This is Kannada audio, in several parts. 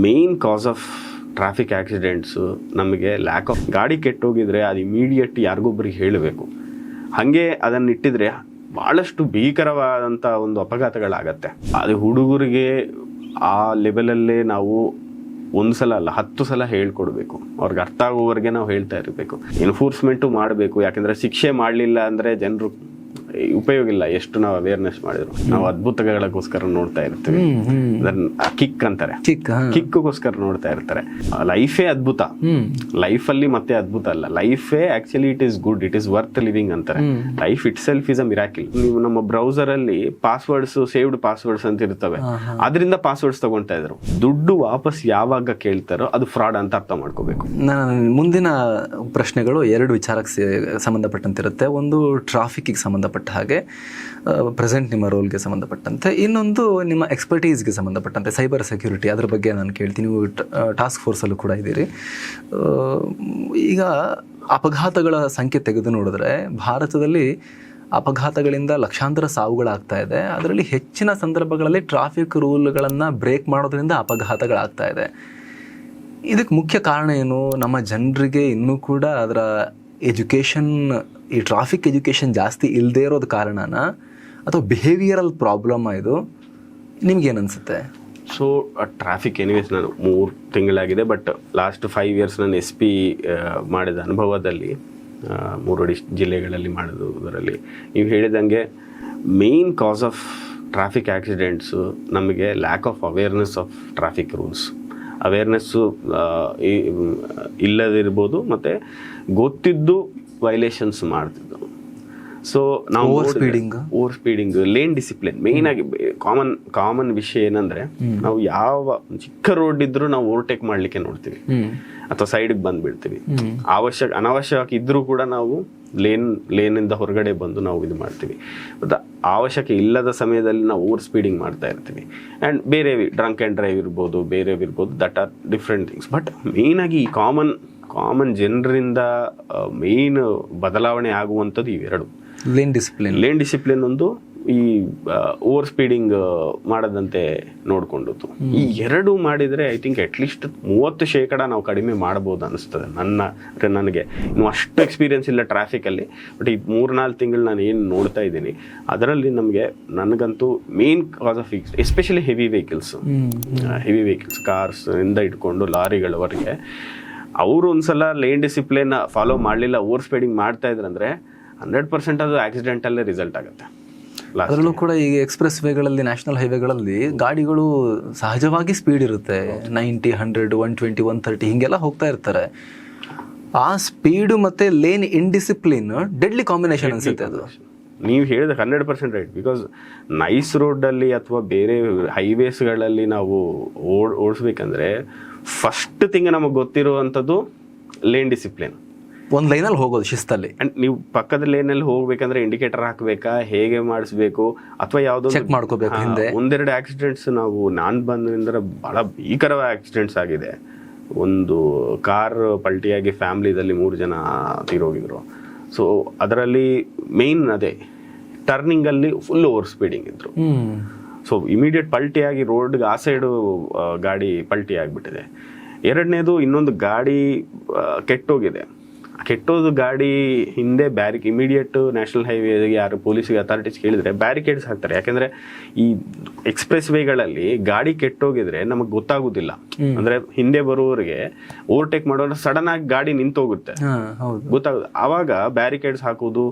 Main cause of traffic accidents ನಮಗೆ ಲ್ಯಾಕ್ ಆಫ್ ಗಾಡಿ ಕೆಟ್ಟೋಗಿದ್ರೆ ಅದು ಇಮಿಡಿಯೇಟ್ ಯಾರಿಗೊಬ್ಬರಿಗೆ ಹೇಳಬೇಕು. ಹಾಗೆ ಅದನ್ನು ಇಟ್ಟಿದ್ರೆ ಭಾಳಷ್ಟು ಭೀಕರವಾದಂಥ ಒಂದು ಅಪಘಾತಗಳಾಗತ್ತೆ. ಅದು ಹುಡುಗರಿಗೆ ಆ ಲೆವೆಲಲ್ಲೇ ನಾವು ಒಂದು ಸಲ ಅಲ್ಲ, ಹತ್ತು ಸಲ ಹೇಳ್ಕೊಡ್ಬೇಕು. ಅವ್ರಿಗೆ ಅರ್ಥ ಆಗೋವರೆಗೆ ನಾವು ಹೇಳ್ತಾ ಇರಬೇಕು. ಎನ್ಫೋರ್ಸ್ಮೆಂಟು ಮಾಡಬೇಕು. ಯಾಕಂದರೆ ಶಿಕ್ಷೆ ಮಾಡಲಿಲ್ಲ ಅಂದರೆ ಜನರು ಉಪಯೋಗ ಇಲ್ಲ. ಎಷ್ಟು ನಾವು ಅವೇರ್ನೆಸ್ ಮಾಡಿದ್ರು. ನಾವು ಅದ್ಭುತಗಳಿಗೋಸ್ಕರ ನೋಡ್ತಾ ಇರ್ತೀವಿ. ಕಿಕ್ ಅಂತಾರೆ. ಕಿಕ್ ಹಾ. ಕಿಕ್ಗೋಸ್ಕರ ನೋಡ್ತಾ ಇರ್ತಾರೆ. ಲೈಫೇ ಅದ್ಭುತ. ಲೈಫ್ ಅಲ್ಲಿ ಮತ್ತೆ ಅದ್ಭುತ ಅಲ್ಲ. ಲೈಫೇ actually it is good it is worth living ಅಂತಾರೆ. Life itself is a miracle ನೀವು ನಮ್ಮ ಬ್ರೌಸರ್ ಅಲ್ಲಿ ಪಾಸ್ವರ್ಡ್ಸ್ ಸೇವ್ಡ್ ಪಾಸ್ವರ್ಡ್ಸ್ ಅಂತ ಇರ್ತವೆ. ಅದರಿಂದ ಪಾಸ್ವರ್ಡ್ಸ್ ತಗೊಂತಾ ಇದ್ರು. ದುಡ್ಡು ವಾಪಸ್ ಯಾವಾಗ ಕೇಳ್ತಾರೋ ಅದು ಫ್ರಾಡ್ ಅಂತ ಅರ್ಥ ಮಾಡ್ಕೋಬೇಕು. ಮುಂದಿನ ಪ್ರಶ್ನೆಗಳು ಎರಡು ವಿಚಾರಕ್ಕೆ ಸಂಬಂಧಪಟ್ಟಂತಿರುತ್ತೆ. ಒಂದು ಟ್ರಾಫಿಕ್ಕಿಗೆ ಸಂಬಂಧಪಟ್ಟ ಹಾಗೆ ಪ್ರೆಸೆಂಟ್ ನಿಮ್ಮ ರೋಲ್ಗೆ ಸಂಬಂಧಪಟ್ಟಂತೆ. ಇನ್ನೊಂದು ನಿಮ್ಮ ಎಕ್ಸ್ಪರ್ಟೀಸ್ಗೆ ಸಂಬಂಧಪಟ್ಟಂತೆ ಸೈಬರ್ ಸೆಕ್ಯೂರಿಟಿ ಅದ್ರ ಬಗ್ಗೆ ನಾನು ಕೇಳ್ತೀನಿ. ನೀವು ಟಾಸ್ಕ್ ಫೋರ್ಸಲ್ಲೂ ಕೂಡ ಇದ್ದೀರಿ. ಈಗ ಅಪಘಾತಗಳ ಸಂಖ್ಯೆ ತೆಗೆದು ನೋಡಿದ್ರೆ, ಭಾರತದಲ್ಲಿ ಅಪಘಾತಗಳಿಂದ ಲಕ್ಷಾಂತರ ಸಾವುಗಳಾಗ್ತಾ ಇದೆ. ಅದರಲ್ಲಿ ಹೆಚ್ಚಿನ ಸಂದರ್ಭಗಳಲ್ಲಿ ಟ್ರಾಫಿಕ್ ರೂಲ್ಗಳನ್ನು ಬ್ರೇಕ್ ಮಾಡೋದ್ರಿಂದ ಅಪಘಾತಗಳಾಗ್ತಾ ಇದೆ. ಇದಕ್ಕೆ ಮುಖ್ಯ ಕಾರಣ ಏನು? ನಮ್ಮ ಜನರಿಗೆ ಇನ್ನೂ ಕೂಡ ಅದರ ಎಜುಕೇಷನ್, ಈ ಟ್ರಾಫಿಕ್ ಎಜುಕೇಷನ್ ಜಾಸ್ತಿ ಇಲ್ಲದೇ ಇರೋದು ಕಾರಣನ ಅಥವಾ ಬಿಹೇವಿಯರಲ್ ಪ್ರಾಬ್ಲಮ್ ಇದು ನಿಮ್ಗೇನು ಅನಿಸುತ್ತೆ ಸೊ ಟ್ರಾಫಿಕ್ ಎನಿವೇಸ್ ನಾನು ಮೂರು ತಿಂಗಳಾಗಿದೆ ಬಟ್ ಲಾಸ್ಟ್ ಫೈವ್ ಇಯರ್ಸ್ ನಾನು ಎಸ್ ಪಿ ಮಾಡಿದ ಅನುಭವದಲ್ಲಿ ಮೂರು ಡಿಸ್ ಜಿಲ್ಲೆಗಳಲ್ಲಿ ಮಾಡೋದರಲ್ಲಿ ನೀವು ಹೇಳಿದಂಗೆ main cause of traffic accidents ನಮಗೆ lack of awareness of traffic rules awareness ಇಲ್ಲದಿರ್ಬೋದು, ಮತ್ತು ಗೊತ್ತಿದ್ದು ವೈಲೇಷನ್ಸ್ ಮಾಡ್ತಿದ್ದು. ಸೊ ನಾವು over speeding over speeding lane discipline main ಆಗಿ ಕಾಮನ್ ಕಾಮನ್ ವಿಷಯ ಏನಂದ್ರೆ ನಾವು ಯಾವ ಚಿಕ್ಕ ರೋಡ್ ಇದ್ರೂ ನಾವು ಓವರ್ಟೇಕ್ ಮಾಡ್ಲಿಕ್ಕೆ ನೋಡ್ತೀವಿ. ಅಥವಾ ಸೈಡ್ಗೆ ಬಂದ್ಬಿಡ್ತೀವಿ. ಅವಶ್ಯಕ ಅನಾವಶ್ಯಕ ಇದ್ರೂ ಕೂಡ ನಾವು ಲೇನ್ ಲೇನಿಂದ ಹೊರಗಡೆ ಬಂದು ನಾವು ಇದು ಮಾಡ್ತೀವಿ. ಮತ್ತೆ ಅವಶ್ಯಕ ಇಲ್ಲದ ಸಮಯದಲ್ಲಿ ನಾವು ಓವರ್ ಸ್ಪೀಡಿಂಗ್ ಮಾಡ್ತಾ ಇರ್ತೀವಿ. ಆ್ಯಂಡ್ ಬೇರೆ ಡ್ರಂಕ್ ಆ್ಯಂಡ್ ಡ್ರೈವ್ ಇರ್ಬೋದು ಬೇರೆ ಇರ್ಬೋದು that are different things but ಮೇಯ್ನಾಗಿ ಈ ಕಾಮನ್ ಕಾಮನ್ ಜನರಿಂದ ಮೇನ್ ಬದಲಾವಣೆ ಆಗುವಂಥದ್ದು ಇವೆರಡು. ಲೇನ್ ಡಿಸಿಪ್ಲಿನ್ ಲೇನ್ ಡಿಸಿಪ್ಲಿನ್ ಒಂದು ಈ ಓವರ್ ಸ್ಪೀಡಿಂಗ್ ಮಾಡದಂತೆ ನೋಡ್ಕೊಂಡದ್ದು. ಈ ಎರಡು ಮಾಡಿದರೆ ಐ ಥಿಂಕ್ ಅಟ್ಲೀಸ್ಟ್ ಮೂವತ್ತು ಶೇಕಡ ನಾವು ಕಡಿಮೆ ಮಾಡ್ಬೋದು ಅನಿಸ್ತದೆ. ನನ್ನ ಅಂದರೆ ನನಗೆ ಇನ್ನು ಅಷ್ಟು ಎಕ್ಸ್ಪೀರಿಯನ್ಸ್ ಇಲ್ಲ ಟ್ರಾಫಿಕಲ್ಲಿ ಬಟ್ ಈ ಮೂರ್ನಾಲ್ಕು ತಿಂಗಳು ನಾನು ಏನು ನೋಡ್ತಾ ಇದ್ದೀನಿ ಅದರಲ್ಲಿ ನಮಗೆ ನನಗಂತೂ main cause of especially heavy vehicles heavy vehicles cars ಇಂದ ಇಟ್ಕೊಂಡು ಲಾರಿಗಳವರೆಗೆ ಅವರು ಒಂದ್ಸಲ ಲೇನ್ ಡಿಸಿಪ್ಲಿನ್ ಫಾಲೋ ಮಾಡಲಿಲ್ಲ ಓವರ್ ಸ್ಪೀಡಿಂಗ್ ಮಾಡ್ತಾ ಇದ್ರಂದ್ರೆ ಹಂಡ್ರೆಡ್ ಪರ್ಸೆಂಟ್ ಅದು ಆಕ್ಸಿಡೆಂಟಲ್ಲೇ ರಿಸಲ್ಟ್ ಆಗುತ್ತೆ. ಅದರಲ್ಲೂ ಕೂಡ ಈಗ ಎಕ್ಸ್ಪ್ರೆಸ್ ವೇಗಳಲ್ಲಿ ನ್ಯಾಷನಲ್ ಹೈವೇಗಳಲ್ಲಿ ಗಾಡಿಗಳು ಸಹಜವಾಗಿ ಸ್ಪೀಡ್ ಇರುತ್ತೆ. Ninety hundred one twenty one thirty ಹಿಂಗೆಲ್ಲ ಹೋಗ್ತಾ ಇರ್ತಾರೆ. ಆ ಸ್ಪೀಡು ಮತ್ತೆ ಲೇನ್ ಇನ್ಡಿಸಿಪ್ಲಿನ್ ಡೆಡ್ಲಿ ಕಾಂಬಿನೇಷನ್ ಅನ್ಸುತ್ತೆ ಅದು. ನೀವು ಹೇಳಿದ hundred percent right because nice ರೋಡಲ್ಲಿ ಅಥವಾ ಬೇರೆ ಹೈವೇಸ್ಗಳಲ್ಲಿ ನಾವು ಓಡ್ ಓಡಿಸ್ಬೇಕಂದ್ರೆ ಫಸ್ಟ್ ಥಿಂಗ್ ನಮಗೆ ಗೊತ್ತಿರುವಂಥದ್ದು ಲೇನ್ ಡಿಸಿಪ್ಲಿನ್ ಒಂದು ಲೈನಲ್ಲಿ ಹೋಗೋದು ಶಿಸ್ತಲ್ಲಿ. ಅಂಡ್ ನೀವು ಪಕ್ಕದ ಲೈನಲ್ಲಿ ಹೋಗ್ಬೇಕಂದ್ರೆ ಇಂಡಿಕೇಟರ್ ಹಾಕಬೇಕಾ ಹೇಗೆ ಮಾಡಿಸ್ಬೇಕು ಅಥವಾ ಯಾವುದೋ ಚೆಕ್ ಮಾಡ್ಕೋಬೇಕು ಹಿಂದೆ. ಒಂದೆರಡು ಆಕ್ಸಿಡೆಂಟ್ಸ್ ನಾವು ನಾನು ಬಂದ್ರೆ ಬಹಳ ಭೀಕರವಾದ ಆಕ್ಸಿಡೆಂಟ್ಸ್ ಆಗಿದೆ. ಒಂದು ಕಾರ್ ಪಲ್ಟಿಯಾಗಿ ಫ್ಯಾಮ್ಲಿದಲ್ಲಿ ಮೂರು ಜನ ತೀರೋಗಿದ್ರು. ಸೊ ಅದರಲ್ಲಿ ಮೇನ್ ಅದೇ ಟರ್ನಿಂಗಲ್ಲಿ ಫುಲ್ ಓವರ್ ಸ್ಪೀಡಿಂಗ್ ಇದ್ರು. ಸೊ ಇಮಿಡಿಯೇಟ್ ಪಲ್ಟಿಯಾಗಿ ರೋಡ್ಗೆ ಆ ಸೈಡು ಗಾಡಿ ಪಲ್ಟಿ ಆಗಿಬಿಟ್ಟಿದೆ. ಎರಡನೇದು ಇನ್ನೊಂದು ಗಾಡಿ ಕೆಟ್ಟೋಗಿದೆ. ಕೆಟ್ಟೋದು ಗಾಡಿ ಹಿಂದೆ ಬ್ಯಾರಿಕ್ ಇಮಿಡಿಯೇಟ್ ನ್ಯಾಷನಲ್ ಹೈವೇಗೆ ಯಾರು ಪೊಲೀಸಿಗೆ ಅಥಾರಿಟೀಸ್ ಕೇಳಿದ್ರೆ ಬ್ಯಾರಿಕೇಡ್ಸ್ ಹಾಕ್ತಾರೆ. ಯಾಕಂದ್ರೆ ಈ ಎಕ್ಸ್ಪ್ರೆಸ್ ವೇಗಳಲ್ಲಿ ಗಾಡಿ ಕೆಟ್ಟೋಗಿದ್ರೆ ನಮಗೆ ಗೊತ್ತಾಗೋದಿಲ್ಲ. ಅಂದ್ರೆ ಹಿಂದೆ ಬರುವವರಿಗೆ ಓವರ್ಟೇಕ್ ಮಾಡೋರು ಸಡನ್ ಆಗಿ ಗಾಡಿ ನಿಂತೋಗುತ್ತೆ. ಗೊತ್ತಾಗುತ್ತೆ ಆವಾಗ ಬ್ಯಾರಿಕೇಡ್ಸ್ ಹಾಕೋದು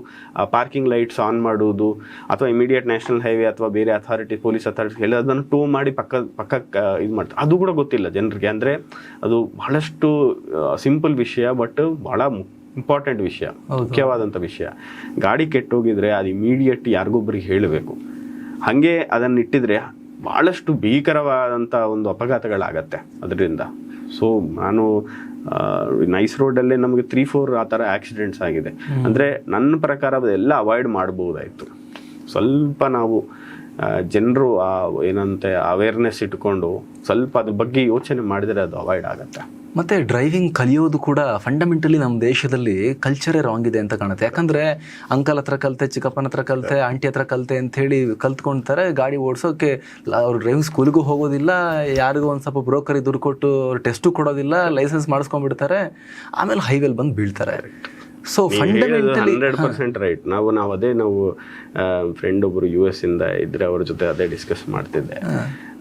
ಪಾರ್ಕಿಂಗ್ ಲೈಟ್ಸ್ ಆನ್ ಮಾಡೋದು ಅಥವಾ ಇಮಿಡಿಯೇಟ್ ನ್ಯಾಷನಲ್ ಹೈವೇ ಅಥವಾ ಬೇರೆ ಅಥಾರಿಟಿ ಪೊಲೀಸ್ ಅಥಾರಿಟಿ ಹೇಳಿ ಅದನ್ನು ಟೂ ಮಾಡಿ ಪಕ್ಕ ಪಕ್ಕ ಇದು ಮಾಡ್ತಾರೆ. ಅದು ಕೂಡ ಗೊತ್ತಿಲ್ಲ ಜನರಿಗೆ. ಅಂದರೆ ಅದು ಬಹಳಷ್ಟು ಸಿಂಪಲ್ ವಿಷಯ ಬಟ್ ಬಹಳ ಇಂಪಾರ್ಟೆಂಟ್ ವಿಷಯ ಮುಖ್ಯವಾದಂಥ ವಿಷಯ. ಗಾಡಿ ಕೆಟ್ಟೋಗಿದ್ರೆ ಅದು ಇಮಿಡಿಯೇಟ್ ಯಾರಿಗೊಬ್ಬರಿಗೆ ಹೇಳಬೇಕು. ಹಾಗೆ ಅದನ್ನು ಇಟ್ಟಿದ್ರೆ ಭಾಳಷ್ಟು ಭೀಕರವಾದಂಥ ಒಂದು ಅಪಘಾತಗಳಾಗತ್ತೆ ಅದರಿಂದ. ಸೊ ನಾನು ನೈಸ್ ರೋಡಲ್ಲೇ ನಮಗೆ ತ್ರೀ ಫೋರ್ ಆ ಥರ ಆಕ್ಸಿಡೆಂಟ್ಸ್ ಆಗಿದೆ. ಅಂದರೆ ನನ್ನ ಪ್ರಕಾರ ಅದೆಲ್ಲ ಅವಾಯ್ಡ್ ಮಾಡ್ಬೋದಾಯಿತು. ಸ್ವಲ್ಪ ನಾವು ಜನರು ಏನಂತೆ ಅವೇರ್ನೆಸ್ ಇಟ್ಕೊಂಡು ಸ್ವಲ್ಪ ಅದ್ರ ಬಗ್ಗೆ ಯೋಚನೆ ಮಾಡಿದರೆ ಅದು ಅವಾಯ್ಡ್ ಆಗುತ್ತೆ. ಮತ್ತೆ ಡ್ರೈವಿಂಗ್ ಕಲಿಯೋದು ಕೂಡ ಫಂಡಮೆಂಟಲಿ ನಮ್ಮ ದೇಶದಲ್ಲಿ ಕಲ್ಚರೇ ರಾಂಗ್ ಇದೆ ಅಂತ ಕಾಣುತ್ತೆ. ಯಾಕಂದ್ರೆ ಅಂಕಲ್ ಹತ್ರ ಕಲಿತೆ, ಚಿಕ್ಕಪ್ಪನ ಹತ್ರ ಕಲಿತೆ ಆಂಟಿ ಹತ್ರ ಕಲಿತೆ ಅಂತ ಹೇಳಿ ಕಲ್ತ್ಕೊಂತಾರೆ ಗಾಡಿ ಓಡಿಸೋಕೆ ಅವ್ರು ಡ್ರೈವಿಂಗ್ ಸ್ಕೂಲ್ಗೂ ಹೋಗೋದಿಲ್ಲ, ಯಾರಿಗೂ ಒಂದು ಸ್ವಲ್ಪ ಬ್ರೋಕರಿಗೆ ದುಡ್ಡು ಕೊಟ್ಟು ಟೆಸ್ಟು ಕೊಡೋದಿಲ್ಲ ಲೈಸೆನ್ಸ್ ಮಾಡಿಸ್ಕೊಂಡ್ಬಿಡ್ತಾರೆ, ಆಮೇಲೆ ಹೈವೇಲಿ ಬಂದು ಬೀಳ್ತಾರೆ ಸೊ ಹಂಡ್ರೆಡ್ ಪರ್ಸೆಂಟ್ ರೈಟ್. ನಾವು ನಾವು ಅದೇ ನಾವು ಫ್ರೆಂಡ್ ಒಬ್ರು ಯು ಎಸ್ ಇಂದ ಇದ್ರೆ ಅವ್ರ ಜೊತೆ ಅದೇ ಡಿಸ್ಕಸ್ ಮಾಡ್ತಿದ್ದೆ.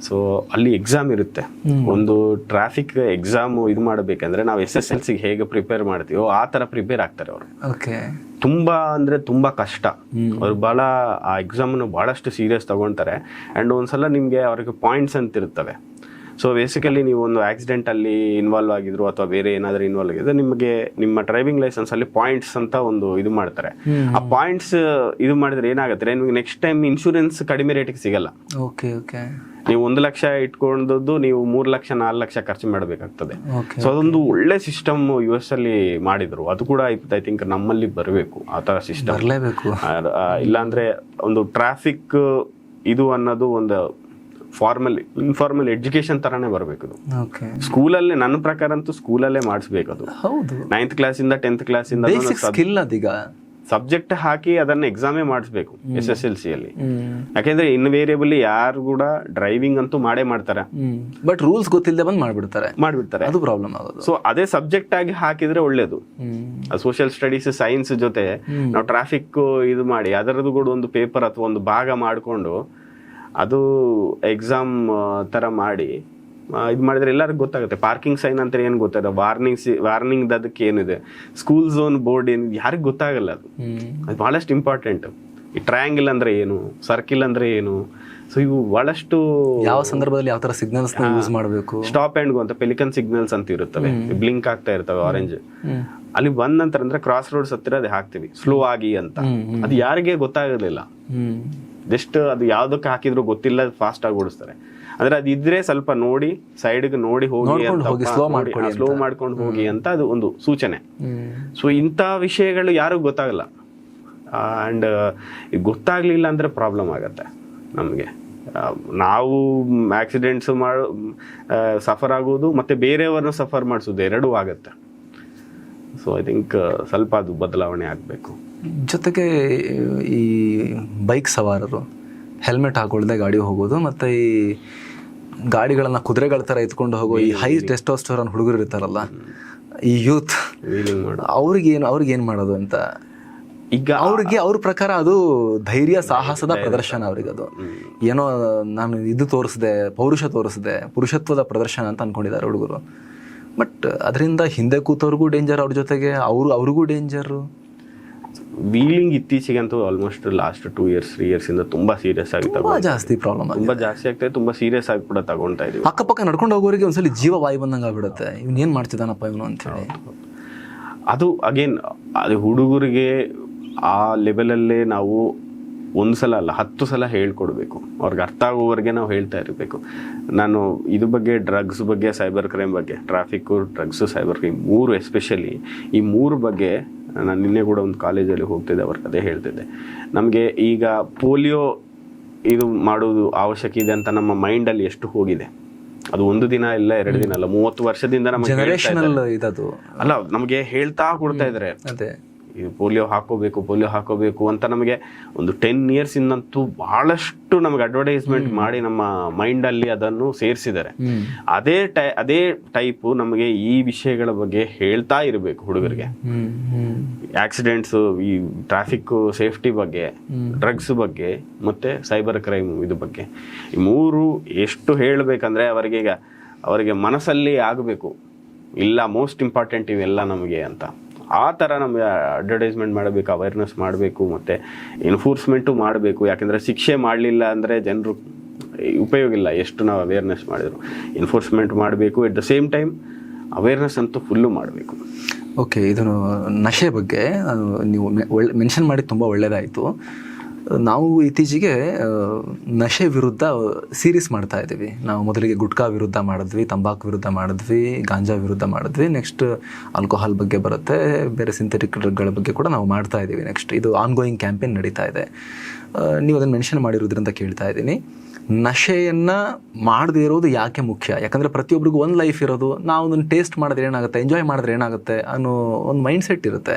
ಸೊ ಅಲ್ಲಿ ಎಕ್ಸಾಮ್ ಇರುತ್ತೆ. ಒಂದು ಟ್ರಾಫಿಕ್ ಎಕ್ಸಾಮ್ ಇದು ಮಾಡಬೇಕಂದ್ರೆ ನಾವು ಎಸ್ ಎಸ್ ಎಲ್ ಸಿ ಹೇಗೆ ಪ್ರಿಪೇರ್ ಮಾಡ್ತೀವೋ ಆ ತರ ಪ್ರಿಪೇರ್ ಆಗ್ತಾರೆ ಅವರು. ತುಂಬಾ ಅಂದ್ರೆ ತುಂಬಾ ಕಷ್ಟ. ಅವ್ರು ಬಹಳ ಆ ಎಕ್ಸಾಮ್ ಬಹಳಷ್ಟು ಸೀರಿಯಸ್ ತಗೊಳ್ತಾರೆ ಅಂಡ್ ಒಂದ್ಸಲ ನಿಮ್ಗೆ ಅವ್ರಿಗೆ ಪಾಯಿಂಟ್ಸ್ ಅಂತ ಇರ್ತವೆ ಸೊ ಬೇಸಿಕಲಿ ನೀವು ಒಂದು ಆಕ್ಸಿಡೆಂಟ್ ಅಲ್ಲಿ ಇನ್ವಾಲ್ವ್ ಆಗಿದ್ರು ಅಥವಾ ಬೇರೆ ಏನಾದ್ರೂ ಇನ್ವಾಲ್ವ್ ಆಗಿದ್ರೆ ನಿಮಗೆ ನಿಮ್ಮ ಡ್ರೈವಿಂಗ್ ಲೈಸೆನ್ಸ್ ಅಲ್ಲಿ ಪಾಯಿಂಟ್ಸ್ ಅಂತ ಒಂದು ಇದು ಮಾಡ್ತಾರೆ. ಆ ಪಾಯಿಂಟ್ಸ್ ಇದು ಮಾಡಿದ್ರೆ ಏನಾಗುತ್ತೆ? ನಿಮಗೆ ನೆಕ್ಸ್ಟ್ ಟೈಮ್ ಇನ್ಶೂರೆನ್ಸ್ ಕಡಿಮೆ ರೇಟಿಗೆ ಸಿಗಲ್ಲ. ಓಕೆ ಓಕೆ ನೀವು ಒಂದು ಲಕ್ಷ ಇಟ್ಕೊಂಡದ್ದು ನೀವು ಮೂರು ಲಕ್ಷ ನಾಲ್ಕು ಲಕ್ಷ ಖರ್ಚು ಮಾಡಬೇಕಾಗ್ತದೆ. ಸೊ ಅದೊಂದು ಒಳ್ಳೆ ಸಿಸ್ಟಮ್ ಯು ಎಸ್ ಅಲ್ಲಿ ಮಾಡಿದ್ರು. ಅದು ಕೂಡ ಐ ಥಿಂಕ್ ನಮ್ಮಲ್ಲಿ ಬರಬೇಕು ಆ ತರ ಸಿಸ್ಟಮ್ ಬರಲೇಬೇಕು. ಇಲ್ಲಾಂದ್ರೆ ಒಂದು ಟ್ರಾಫಿಕ್ ಇದು ಅನ್ನೋದು ಒಂದು ಫಾರ್ಮಲ್ ಇನ್ಫಾರ್ಮಲ್ ಎಜುಕೇಶನ್ ತರಾನೇ ಬರಬೇಕು ಸ್ಕೂಲಲ್ಲೇ ನನ್ನ ಪ್ರಕಾರ ಅಂತೂ ಸ್ಕೂಲಲ್ಲೇ ಮಾಡಿಸ್ಬೇಕು ಅದು ಹೌದು ನೈನ್ತ್ ಕ್ಲಾಸಿಂದ ಟೆಂತ್ ಕ್ಲಾಸಿಂದ ಇಂದ ಸ್ಕಿಲ್ ಅದೀಗ. ಸಬ್ಜೆಕ್ಟ್ ಹಾಕಿ ಅದನ್ನ ಎಕ್ಸಾಮೇ ಮಾಡಿಸ್ಬೇಕು ಎಸ್ ಎಸ್ ಎಲ್ ಸಿ ಅಲ್ಲಿ ಯಾಕೆಂದ್ರೆ ಇನ್ವೇರಿಯಬಲಿ ಯಾರು ಕೂಡ ಡ್ರೈವಿಂಗ್ ಅಂತೂ ಮಾಡೇ ಮಾಡ್ತಾರೆ. ಬಟ್ ರೂಲ್ಸ್ ಗೊತ್ತಿಲ್ಲದೆ ಬಂದು ಮಾಡ್ಬಿಡ್ತಾರೆ. ಮಾಡ್ಬಿಡ್ತಾರೆ. ಅದು ಪ್ರಾಬ್ಲಮ್ ಆಗೋದು. ಸೊ ಅದೇ ಸಬ್ಜೆಕ್ಟ್ ಆಗಿ ಹಾಕಿದ್ರೆ ಒಳ್ಳೇದು. ಸೋಷಿಯಲ್ ಸ್ಟಡೀಸ್ ಸೈನ್ಸ್ ಜೊತೆ ನಾವು ಟ್ರಾಫಿಕ್ ಇದು ಮಾಡಿ ಅದರದ್ದು ಕೂಡ ಒಂದು ಪೇಪರ್ ಅಥವಾ ಒಂದು ಭಾಗ ಮಾಡಿಕೊಂಡು ಅದು ಎಕ್ಸಾಮ್ ತರ ಮಾಡಿ ಇದು ಮಾಡಿದ್ರೆ ಎಲ್ಲರಿಗೂ ಗೊತ್ತಾಗುತ್ತೆ. ಪಾರ್ಕಿಂಗ್ ಸೈನ್ ಅಂತ ಏನು ಗೊತ್ತಾಗ ವಾರ್ನಿಂಗ್ ವಾರ್ನಿಂಗ್ ಅದಕ್ಕೆ ಏನಿದೆ? ಸ್ಕೂಲ್ ಝೋನ್ ಬೋರ್ಡ್ ಏನು ಯಾರಿಗೂ ಗೊತ್ತಾಗಲ್ಲ ಅದು. ಅದು ಭಾಳಷ್ಟು ಇಂಪಾರ್ಟೆಂಟ್ ಈ ಟ್ರಯಾಂಗಲ್ ಅಂದ್ರೆ ಏನು? ಸರ್ಕಿಲ್ ಅಂದ್ರೆ ಏನು? ಸೊ ಇವು ಬಹಳಷ್ಟು ಯಾವ ಸಂದರ್ಭದಲ್ಲಿ ಯಾವ ತರ ಸಿಗ್ನಲ್ಸ್ ಯೂಸ್ ಮಾಡಬೇಕು? ಸ್ಟಾಪ್ ಆ್ಯಂಡ್ ಗೋ ಅಂತ ಪೆಲಿಕನ್ ಸಿಗ್ನಲ್ಸ್ ಅಂತ ಇರುತ್ತವೆ. ಬ್ಲಿಂಕ್ ಆಗ್ತಾ ಇರ್ತವೆ ಆರೆಂಜ್ ಅಲ್ಲಿ ಬಂದ ನಂತರ ಅಂದ್ರೆ ಕ್ರಾಸ್ ರೋಡ್ಸ್ ಹತ್ತಿರ ಅದೇ ಹಾಕ್ತಿವಿ. ಸ್ಲೋ ಆಗಿ ಅಂತ. ಅದು ಯಾರಿಗೆ ಗೊತ್ತಾಗೋದಿಲ್ಲ ಹ್ಮ್. ಜಸ್ಟ್ ಅದು ಯಾವ್ದಕ್ಕೆ ಹಾಕಿದ್ರು ಗೊತ್ತಿಲ್ಲ ಫಾಸ್ಟ್ ಆಗಿ ಓಡಿಸ್ತಾರೆ. ಅಂದ್ರೆ ಅದು ಇದ್ರೆ ಸ್ವಲ್ಪ ನೋಡಿ ಸೈಡ್ಗೆ ನೋಡಿ ಹೋಗಿ ಸ್ಲೋ ಮಾಡ್ಕೊಂಡು ಹೋಗಿ ಅಂತ ಅದು ಒಂದು ಸೂಚನೆ. ಸೊ ಇಂಥ ವಿಷಯಗಳು ಯಾರಿಗೂ ಗೊತ್ತಾಗಲ್ಲ. ಆ್ಯಂಡ್ ಗೊತ್ತಾಗ್ಲಿಲ್ಲ ಅಂದ್ರೆ ಪ್ರಾಬ್ಲಮ್ ಆಗತ್ತೆ ನಮಗೆ. ನಾವು ಆಕ್ಸಿಡೆಂಟ್ಸ್ ಮಾಡೋ ಸಫರ್ ಆಗೋದು ಮತ್ತೆ ಬೇರೆಯವ್ರನ್ನ ಸಫರ್ ಮಾಡಿಸೋದು ಎರಡೂ ಆಗತ್ತೆ. ಸೊ ಐ ಥಿಂಕ್ ಸ್ವಲ್ಪ ಅದು ಬದಲಾವಣೆ ಆಗಬೇಕು. ಜೊತೆಗೆ ಈ ಬೈಕ್ ಸವಾರರು ಹೆಲ್ಮೆಟ್ ಹಾಕೊಳ್ಳದೆ ಗಾಡಿ ಹೋಗೋದು ಮತ್ತು ಈ ಗಾಡಿಗಳನ್ನು ಕುದುರೆಗಳ ಥರ ಎತ್ಕೊಂಡು ಹೋಗೋ ಈ ಹೈ ಟೆಸ್ಟೋಸ್ಟೋರನ್ ಹುಡುಗರು ಇರ್ತಾರಲ್ಲ ಈ ಯೂತ್ ವೀಲಿಂಗ್ ಮಾಡೋ ಅವ್ರಿಗೇನು ಮಾಡೋದು ಅಂತ? ಈಗ ಅವ್ರಿಗೆ ಅವ್ರ ಪ್ರಕಾರ ಅದು ಧೈರ್ಯ ಸಾಹಸದ ಪ್ರದರ್ಶನ ಅವ್ರಿಗೆ ಅದು. ಏನೋ ನಾನು ಇದು ತೋರಿಸಿದೆ ಪೌರುಷ ತೋರಿಸಿದೆ ಪುರುಷತ್ವದ ಪ್ರದರ್ಶನ ಅಂತ ಅನ್ಕೊಂಡಿದ್ದಾರೆ ಹುಡುಗರು. ಬಟ್ ಅದರಿಂದ ಹಿಂದೆ ಕೂತವ್ರಿಗೂ ಡೇಂಜರ್ ಅವ್ರ ಜೊತೆಗೆ ಅವರು ಅವ್ರಿಗೂ danger wheeling ಇತ್ತೀಚೆಗಂತೂ almost last two years three years ಇಂದ ತುಂಬಾ ಸೀರಿಯಸ್ ಆಗಿ ತುಂಬಾ ಜಾಸ್ತಿ ಪ್ರಾಬ್ಲಮ್ ತುಂಬಾ ಜಾಸ್ತಿ ಆಗ್ತದೆ ತುಂಬಾ ಸೀರಿಯಸ್ ಆಗಿ ಕೂಡ ತಗೊಂತಾ ಇದೀವಿ ಅಕ್ಕಪಕ್ಕ ನಡ್ಕೊಂಡು ಹೋಗೋರಿಗೆ ಒಂದ್ಸಲಿ ಜೀವ ವಾಯು ಬಂದಂಗೆ ಆಗ್ಬಿಡುತ್ತೆ. ಇವ್ನು ಏನ್ ಮಾಡ್ತಿದ್ದಾನಪ್ಪ ಇವನು ಅಂತ ಹೇಳಿ. ಅದು ಅಗೇನ್ ಅದು ಹುಡುಗರಿಗೆ ಆ ಲೆವೆಲಲ್ಲೇ ನಾವು ಒಂದು ಸಲ ಅಲ್ಲ ಹತ್ತು ಸಲ ಹೇಳ್ಕೊಡ್ಬೇಕು. ಅವ್ರಿಗೆ ಅರ್ಥ ಆಗೋವರೆಗೆ ನಾವು ಹೇಳ್ತಾ ಇರಬೇಕು. ನಾನು ಇದು ಬಗ್ಗೆ ಡ್ರಗ್ಸ್ ಬಗ್ಗೆ ಸೈಬರ್ ಕ್ರೈಮ್ ಬಗ್ಗೆ ಟ್ರಾಫಿಕ್ಕು ಡ್ರಗ್ಸು ಸೈಬರ್ ಕ್ರೈಮ್ ಮೂರು ಎಸ್ಪೆಷಲಿ ಈ ಮೂರು ಬಗ್ಗೆ ನಾನು ನಿನ್ನೆ ಕೂಡ ಒಂದು ಕಾಲೇಜಲ್ಲಿ ಹೋಗ್ತಿದ್ದೆ ಅವ್ರಿಗೆ ಅದೇ ಹೇಳ್ತಿದ್ದೆ. ನಮಗೆ ಈಗ ಪೋಲಿಯೋ ಇದು ಮಾಡೋದು ಅವಶ್ಯಕ ಇದೆ ಅಂತ ನಮ್ಮ ಮೈಂಡಲ್ಲಿ ಎಷ್ಟು ಹೋಗಿದೆ. ಅದು ಒಂದು ದಿನ ಇಲ್ಲ ಎರಡು ದಿನ ಅಲ್ಲ ಮೂವತ್ತು ವರ್ಷದಿಂದ ನಮಗೆ ಅಲ್ಲ ನಮಗೆ ಹೇಳ್ತಾ ಕೊಡ್ತಾ ಇದ್ದಾರೆ. ಪೋಲಿಯೋ ಹಾಕೋಬೇಕು ಪೋಲಿಯೋ ಹಾಕೋಬೇಕು ಅಂತ ನಮಗೆ ಒಂದು ಟೆನ್ ಇಯರ್ಸ್ ಇಂದಂತೂ ಬಹಳಷ್ಟು ನಮಗೆ ಅಡ್ವರ್ಟೈಸ್ಮೆಂಟ್ ಮಾಡಿ ನಮ್ಮ ಮೈಂಡ್ ಅಲ್ಲಿ ಅದನ್ನು ಸೇರಿಸಿದ್ದಾರೆ. ಅದೇ ಟೈ ಅದೇ ಟೈಪು ನಮಗೆ ಈ ವಿಷಯಗಳ ಬಗ್ಗೆ ಹೇಳ್ತಾ ಇರಬೇಕು ಹುಡುಗರಿಗೆ. ಆಕ್ಸಿಡೆಂಟ್ಸ್ ಈ ಟ್ರಾಫಿಕ್ ಸೇಫ್ಟಿ ಬಗ್ಗೆ ಡ್ರಗ್ಸ್ ಬಗ್ಗೆ ಮತ್ತೆ ಸೈಬರ್ ಕ್ರೈಮ್ ಇದು ಬಗ್ಗೆ. ಈ ಮೂರು ಎಷ್ಟು ಹೇಳಬೇಕಂದ್ರೆ ಅವರಿಗೆ ಈಗ ಅವರಿಗೆ ಮನಸ್ಸಲ್ಲಿ ಆಗಬೇಕು. ಇಲ್ಲ ಮೋಸ್ಟ್ ಇಂಪಾರ್ಟೆಂಟ್ ಇವೆಲ್ಲ ನಮಗೆ ಅಂತ. ಆ ಥರ ನಮಗೆ ಅಡ್ವರ್ಟೈಸ್ಮೆಂಟ್ ಮಾಡಬೇಕು ಅವೇರ್ನೆಸ್ ಮಾಡಬೇಕು, ಮತ್ತು ಎನ್ಫೋರ್ಸ್ಮೆಂಟು ಮಾಡಬೇಕು. ಯಾಕೆಂದರೆ ಶಿಕ್ಷೆ ಮಾಡಲಿಲ್ಲ ಅಂದರೆ ಜನರು ಉಪಯೋಗ ಇಲ್ಲ ಎಷ್ಟು ನಾವು ಅವೇರ್ನೆಸ್ ಮಾಡಿದ್ರು. ಎನ್ಫೋರ್ಸ್ಮೆಂಟ್ ಮಾಡಬೇಕು at the same time awareness ಅಂತೂ ಫುಲ್ಲು ಮಾಡಬೇಕು. ಓಕೆ ಇದು ನಶೆ ಬಗ್ಗೆ ನೀವು ನೀವು ಮೆನ್ಷನ್ ಮಾಡಿ ತುಂಬ ಒಳ್ಳೆಯದಾಯಿತು ನಾವು ಇತ್ತೀಚೆಗೆ ನಶೆ ವಿರುದ್ಧ ಸೀರೀಸ್ ಮಾಡ್ತಾ ಇದ್ದೀವಿ. ನಾವು ಮೊದಲಿಗೆ ಗುಟ್ಕಾ ವಿರುದ್ಧ ಮಾಡಿದ್ವಿ, ತಂಬಾಕು ವಿರುದ್ಧ ಮಾಡಿದ್ವಿ, ಗಾಂಜಾ ವಿರುದ್ಧ ಮಾಡಿದ್ವಿ. ನೆಕ್ಸ್ಟ್ ಆಲ್ಕೋಹಾಲ್ ಬಗ್ಗೆ ಬರುತ್ತೆ, ಬೇರೆ ಸಿಂಥೆಟಿಕ್ ಡ್ರಗ್ಗಳ ಬಗ್ಗೆ ಕೂಡ ನಾವು ಮಾಡ್ತಾ ಇದ್ದೀವಿ ನೆಕ್ಸ್ಟ್ ಇದು ಆನ್ಗೋಯಿಂಗ್ ಕ್ಯಾಂಪೇನ್ ನಡೀತಾ ಇದೆ. ನೀವು ಅದನ್ನು ಮೆನ್ಷನ್ ಮಾಡಿರೋದ್ರಿಂದ ಕೇಳ್ತಾ ಇದ್ದೀನಿ. ನಶೆಯನ್ನು ಮಾಡದೇ ಇರೋದು ಯಾಕೆ ಮುಖ್ಯ? ಯಾಕಂದರೆ ಪ್ರತಿಯೊಬ್ಬರಿಗೂ ಒಂದು ಲೈಫ್ ಇರೋದು. ನಾವು ಅದನ್ನು ಟೇಸ್ಟ್ ಮಾಡಿದ್ರೆ ಏನಾಗುತ್ತೆ ಎಂಜಾಯ್ ಮಾಡಿದ್ರೆ ಏನಾಗುತ್ತೆ ಅನ್ನೋ ಒಂದು ಮೈಂಡ್ ಸೆಟ್ ಇರುತ್ತೆ.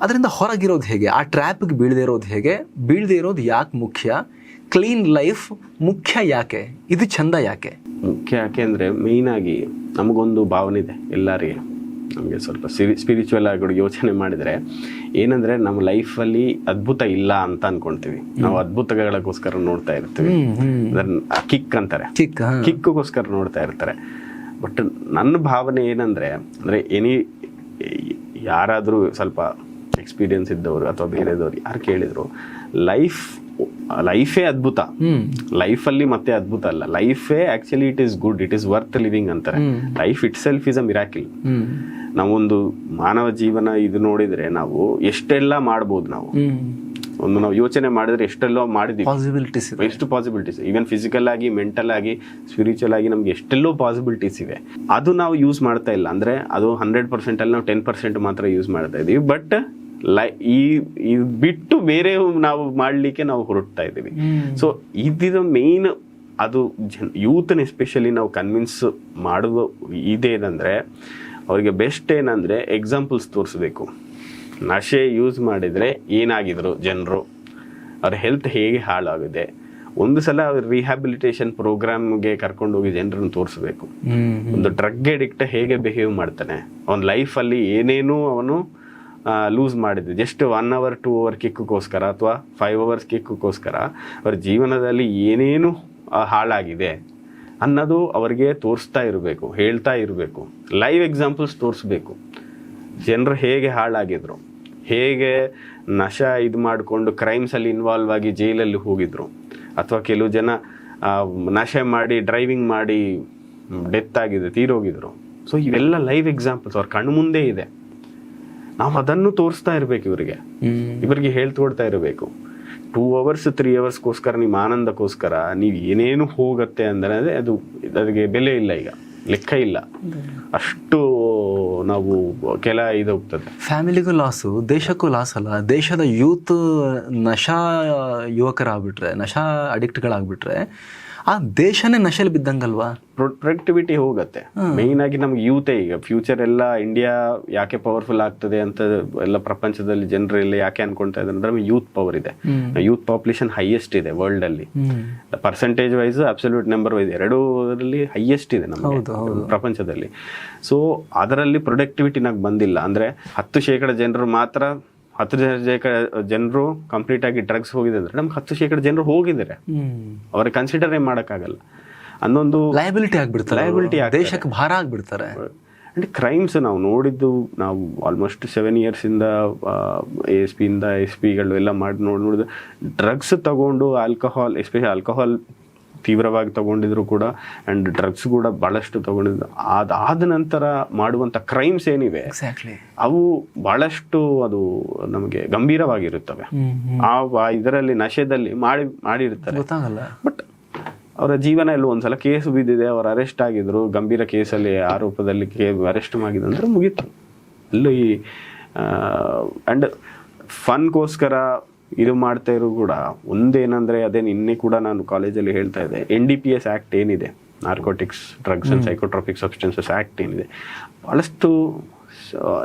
ಅದರಿಂದ ಹೊರಗಿರೋದು ಹೇಗೆ? ಆ ಟ್ರ್ಯಾಪಿಗೆ ಬೀಳದೇ ಇರೋದು ಹೇಗೆ? ಬೀಳದೇ ಇರೋದು ಯಾಕೆ ಮುಖ್ಯ? ಕ್ಲೀನ್ ಲೈಫ್ ಮುಖ್ಯ ಯಾಕೆ? ಇದು ಚಂದ ಯಾಕೆ? ಮುಖ್ಯ ಯಾಕೆ ಅಂದರೆ ಮೇಯ್ನಾಗಿ ನಮಗೊಂದು ಭಾವನೆ ಇದೆ ಎಲ್ಲರಿಗೆ. ನಮಗೆ ಸ್ವಲ್ಪ ಸಿರಿ ಸ್ಪಿರಿಚುವಲ್ ಆಗಿ ಯೋಚನೆ ಮಾಡಿದರೆ ಏನಂದರೆ ನಮ್ಮ ಲೈಫಲ್ಲಿ ಅದ್ಭುತ ಇಲ್ಲ ಅಂತ ಅನ್ಕೊಳ್ತೀವಿ ನಾವು ಅದ್ಭುತಗಳಿಗೋಸ್ಕರ ನೋಡ್ತಾ ಇರ್ತೀವಿ. ಕಿಕ್ ಅಂತಾರೆ. ಕಿಕ್ ಹಾ. ನೋಡ್ತಾ ಇರ್ತಾರೆ. ಬಟ್ ನನ್ನ ಭಾವನೆ ಏನಂದರೆ ಅಂದರೆ ಎನಿ ಯಾರಾದರೂ ಸ್ವಲ್ಪ ಎಕ್ಸ್ಪೀರಿಯನ್ಸ್ ಇದ್ದವರು ಅಥವಾ ಬೇರೆದವ್ರು ಯಾರು ಕೇಳಿದ್ರು ಲೈಫ್ ಲೈಫೇ ಅದ್ಭುತ. ಲೈಫಲ್ಲಿ ಮತ್ತೆ ಅದ್ಭುತ ಅಲ್ಲ. ಲೈಫೇ actually it is good it is worth living ಅಂತಾರೆ. Life itself is a miracle ನಾವೊಂದು ಮಾನವ ಜೀವನ ಇದು ನೋಡಿದ್ರೆ ನಾವು ಎಷ್ಟೆಲ್ಲ ಮಾಡ್ಬೋದು ನಾವು. ಒಂದು ನಾವು ಯೋಚನೆ ಮಾಡಿದ್ರೆ ಎಷ್ಟೆಲ್ಲೋ ಮಾಡಿದ್ವಿ. ಪಾಸಿಬಿಲಿಟೀಸ್ ಇದೆ. ಎಷ್ಟು ಪಾಸಿಬಿಲಿಟೀಸ್ ಈವನ್ ಫಿಸಿಕಲ್ ಆಗಿ ಮೆಂಟಲ್ ಆಗಿ ಸ್ಪಿರಿಚುವಲ್ ಆಗಿ ನಮ್ಗೆ ಎಷ್ಟೆಲ್ಲೋ ಪಾಸಿಬಿಲಿಟೀಸ್ ಇವೆ. ಅದು ನಾವು ಯೂಸ್ ಮಾಡ್ತಾ ಇಲ್ಲ. ಅಂದ್ರೆ ಅದು ಹಂಡ್ರೆಡ್ ಪರ್ಸೆಂಟ್ ಅಲ್ಲಿ ನಾವು ಟೆನ್ ಪರ್ಸೆಂಟ್ ಮಾತ್ರ ಯೂಸ್ ಮಾಡ್ತಾ ಇದೀವಿ. ಬಟ್ ಲೈ ಈ ಇದು ಬಿಟ್ಟು ಬೇರೆ ನಾವು ಮಾಡಲಿಕ್ಕೆ ನಾವು ಹೊರಡ್ತಾ ಇದ್ದೀವಿ ಸೊ ಇದಿದು ಮೇನ್ ಅದು ಜನ್ ಯೂತ್ನ ಎಸ್ಪೆಷಲಿ ನಾವು ಕನ್ವಿನ್ಸ್ ಮಾಡುವ ಇದೇನಂದ್ರೆ ಅವರಿಗೆ ಬೆಸ್ಟ್ ಏನಂದ್ರೆ ಎಕ್ಸಾಂಪಲ್ಸ್ ತೋರಿಸ್ಬೇಕು. ನಶೆ ಯೂಸ್ ಮಾಡಿದರೆ ಏನಾಗಿದ್ರು ಜನರು? ಅವ್ರ ಹೆಲ್ತ್ ಹೇಗೆ ಹಾಳಾಗಿದೆ ಒಂದು ಸಲ ಅವ್ರ ರಿಹ್ಯಾಬಿಲಿಟೇಷನ್ ಪ್ರೋಗ್ರಾಮ್ಗೆ ಕರ್ಕೊಂಡು ಹೋಗಿ ಜನರನ್ನು ತೋರಿಸ್ಬೇಕು. ಒಂದು ಡ್ರಗ್ ಎಡಿಕ್ಟ್ ಹೇಗೆ ಬಿಹೇವ್ ಮಾಡ್ತಾನೆ? ಅವನ ಲೈಫಲ್ಲಿ ಏನೇನೂ ಅವನು ಲೂಸ್ ಮಾಡಿದ್ದು. Just one hour two hour ಕಿಕ್ಕೋಸ್ಕರ ಅಥವಾ ಫೈವ್ ಅವರ್ಸ್ ಕಿಕ್ಕೋಸ್ಕರ ಅವ್ರ ಜೀವನದಲ್ಲಿ ಏನೇನು ಹಾಳಾಗಿದೆ ಅನ್ನೋದು ಅವರಿಗೆ ತೋರಿಸ್ತಾ ಇರಬೇಕು ಹೇಳ್ತಾ ಇರಬೇಕು. ಲೈವ್ ಎಕ್ಸಾಂಪಲ್ಸ್ ತೋರಿಸ್ಬೇಕು. ಜನರು ಹೇಗೆ ಹಾಳಾಗಿದ್ರು? ಹೇಗೆ ನಶ ಇದು ಮಾಡಿಕೊಂಡು ಕ್ರೈಮ್ಸಲ್ಲಿ ಇನ್ವಾಲ್ವ್ ಆಗಿ ಜೈಲಲ್ಲಿ ಹೋಗಿದ್ರು. ಅಥವಾ ಕೆಲವು ಜನ ನಶೆ ಮಾಡಿ ಡ್ರೈವಿಂಗ್ ಮಾಡಿ ಡೆತ್ ಆಗಿದೆ ತೀರೋಗಿದ್ರು. ಸೊ ಇವೆಲ್ಲ ಲೈವ್ ಎಕ್ಸಾಂಪಲ್ಸ್ ಅವ್ರ ಕಣ್ಣು ಮುಂದೆ ಇದೆ. ನಾವು ಅದನ್ನು ತೋರಿಸ್ತಾ ಇರಬೇಕು ಇವರಿಗೆ. ಇವರಿಗೆ ಹೇಳ್ತೊಡ್ತಾ ಇರಬೇಕು. ಟೂ ಅವರ್ಸ್ ತ್ರೀ ಅವರ್ಸ್ಗೋಸ್ಕರ ನಿಮ್ಮ ಆನಂದಕ್ಕೋಸ್ಕರ ನೀವು ಏನೇನು ಹೋಗುತ್ತೆ ಅಂದರೆ ಅದು ಅದಕ್ಕೆ ಬೆಲೆ ಇಲ್ಲ ಈಗ. ಲೆಕ್ಕ ಇಲ್ಲ. ಅಷ್ಟು ನಾವು ಕೆಲ ಇದು ಹೋಗ್ತದೆ. ಫ್ಯಾಮಿಲಿಗೂ ಲಾಸು, ದೇಶಕ್ಕೂ ಲಾಸ್ ಅಲ್ಲ ದೇಶದ ಯೂತ್ ನಶಾ ಯುವಕರಾಗ್ಬಿಟ್ರೆ, ನಶಾ ಅಡಿಕ್ಟ್ಗಳಾಗ್ಬಿಟ್ರೆ ಆ ದೇಶನೇ ನಶಲ್ ಬಿದ್ದಂಗಲ್ವಾ? ಪ್ರೊಡಕ್ಟಿವಿಟಿ ಹೋಗುತ್ತೆ. ಮೇಯ್ನ್ ಆಗಿ ನಮ್ಗೆ ಯೂತೇ ಈಗ. ಫ್ಯೂಚರ್ ಎಲ್ಲ ಇಂಡಿಯಾ ಯಾಕೆ ಪವರ್ಫುಲ್ ಆಗ್ತದೆ ಅಂತ ಎಲ್ಲ ಪ್ರಪಂಚದಲ್ಲಿ ಜನರೆಲ್ಲ ಯಾಕೆ ಅನ್ಕೊಂತಾ ಇದ್ದಾರೆ ಅಂದ್ರೆ ಯೂತ್ ಪವರ್ ಇದೆ. ಯೂತ್ ಪಾಪ್ಯುಲೇಷನ್ ಹೈಯೆಸ್ಟ್ ಇದೆ ವರ್ಲ್ಡ್ ಅಲ್ಲಿ. Percentage wise absolute number wise ಎರಡೂರಲ್ಲಿ highest ಇದೆ ನಮಗೆ. ಪ್ರಪಂಚದಲ್ಲಿ. ಸೊ ಅದರಲ್ಲಿ ಪ್ರೊಡಕ್ಟಿವಿಟಿ ನಾಗ ಬಂದಿಲ್ಲ. ಅಂದ್ರೆ ಹತ್ತು ಶೇಕಡ ಜನರು ಮಾತ್ರ ಹತ್ತು ಶೇಕಡ ಜನರು ಕಂಪ್ಲೀಟ್ ಆಗಿ ಡ್ರಗ್ಸ್ ಹೋಗಿದೆ ಅಂದ್ರೆ ನಮ್ಗೆ ಹತ್ತು ಶೇಕಡ ಜನರು ಹೋಗಿದ್ದಾರೆ. ಅವ್ರಿಗೆ ಕನ್ಸಿಡರೇ ಮಾಡೋಕ್ಕಾಗಲ್ಲ. ಅನ್ನೊಂದು ಲಯಬಿಲಿಟಿ ಆಗ್ಬಿಡ್ತಾರೆ ಲಯಬಿಲಿಟಿ. ದೇಶಕ್ಕೆ ಭಾರ ಆಗ್ಬಿಡ್ತಾರೆ. ಅಂಡ್ ಕ್ರೈಮ್ಸ್ ನಾವು ನೋಡಿದ್ದು ನಾವು ಆಲ್ಮೋಸ್ಟ್ ಸೆವೆನ್ ಇಯರ್ಸಿಂದ ಎ ಎಸ್ ಪಿಯಿಂದ ಎಸ್ ಪಿಗಳು ಎಲ್ಲ ಮಾಡಿ ನೋಡಿ ನೋಡಿದ್ರೆ ಡ್ರಗ್ಸ್ ತಗೊಂಡು ಆಲ್ಕೋಹಾಲ್ ಎಸ್ಪೆಷಲಿ ಆಲ್ಕಹಾಲ್ ತೀವ್ರವಾಗಿ ತಗೊಂಡಿದ್ರು ಕೂಡ ಆ್ಯಂಡ್ ಡ್ರಗ್ಸ್ ಕೂಡ ಭಾಳಷ್ಟು ತಗೊಂಡಿದ್ರು. ಅದಾದ ನಂತರ ಮಾಡುವಂಥ ಕ್ರೈಮ್ಸ್ ಏನಿವೆ ಅವು ಭಾಳಷ್ಟು ಅದು ನಮಗೆ ಗಂಭೀರವಾಗಿರುತ್ತವೆ. ಆ ಇದರಲ್ಲಿ ನಶೆದಲ್ಲಿ ಮಾಡಿ ಮಾಡಿರುತ್ತಾರೆ ಗೊತ್ತಾಗಲ್ಲ. ಬಟ್ ಅವರ ಜೀವನ ಎಲ್ಲ ಒಂದ್ಸಲ ಕೇಸ್ ಬಿದ್ದಿದೆ ಅವರು ಅರೆಸ್ಟ್ ಆಗಿದ್ರು ಗಂಭೀರ ಕೇಸಲ್ಲಿ ಆರೋಪದಲ್ಲಿ ಕೇ ಅರೆಸ್ಟ್ ಮಾಡಿದ್ರು ಅಂದ್ರೆ ಮುಗೀತು. ಅಲ್ಲೂ ಈ ಆ್ಯಂಡ್ ಫನ್ಗೋಸ್ಕರ ಇದು ಮಾಡ್ತಾ ಇರೋ ಕೂಡ. ಒಂದೇನಂದ್ರೆ ಅದೇ ನಿನ್ನೆ ಕೂಡ ನಾನು ಕಾಲೇಜಲ್ಲಿ ಹೇಳ್ತಾ ಇದ್ದೆ. N D P S act ಏನಿದೆ? Narcotics drugs and psychotropic substances act ಏನಿದೆ. ಭಾಳಷ್ಟು